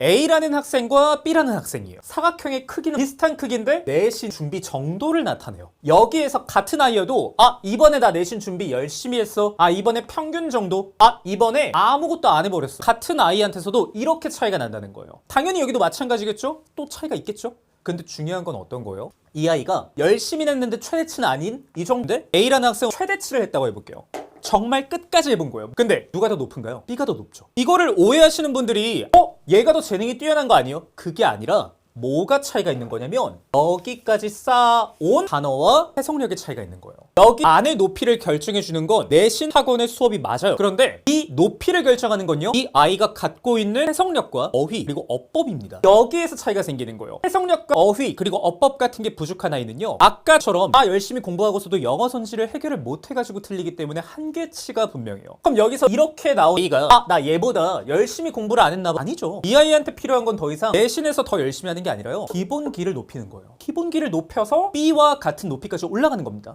A라는 학생과 B라는 학생이에요. 사각형의 크기는 비슷한 크기인데 내신 준비 정도를 나타내요. 여기에서 같은 아이여도 아 이번에 나 내신 준비 열심히 했어. 아 이번에 평균 정도. 아 이번에 아무것도 안 해버렸어. 같은 아이한테서도 이렇게 차이가 난다는 거예요. 당연히 여기도 마찬가지겠죠? 또 차이가 있겠죠? 근데 중요한 건 어떤 거예요? 이 아이가 열심히 했는데 최대치는 아닌 이 정도인데 A라는 학생은 최대치를 했다고 해볼게요. 정말 끝까지 해본 거예요. 근데 누가 더 높은가요? B가 더 높죠. 이거를 오해하시는 분들이 어? 얘가 더 재능이 뛰어난 거 아니에요? 그게 아니라 뭐가 차이가 있는 거냐면 여기까지 쌓아온 단어와 해석력의 차이가 있는 거예요. 여기 안의 높이를 결정해 주는 건 내신 학원의 수업이 맞아요. 그런데 이 높이를 결정하는 건요. 이 아이가 갖고 있는 해석력과 어휘 그리고 어법입니다. 여기에서 차이가 생기는 거예요. 해석력과 어휘 그리고 어법 같은 게 부족한 아이는요. 아까처럼 아 열심히 공부하고서도 영어 선지를 해결을 못 해가지고 틀리기 때문에 한계치가 분명해요. 그럼 여기서 이렇게 나온 A가 아 나 얘보다 열심히 공부를 안 했나 봐 아니죠. 이 아이한테 필요한 건 더 이상 내신에서 더 열심히 하는 게 아니라요. 기본기를 높이는 거예요. 기본기를 높여서 B와 같은 높이까지 올라가는 겁니다.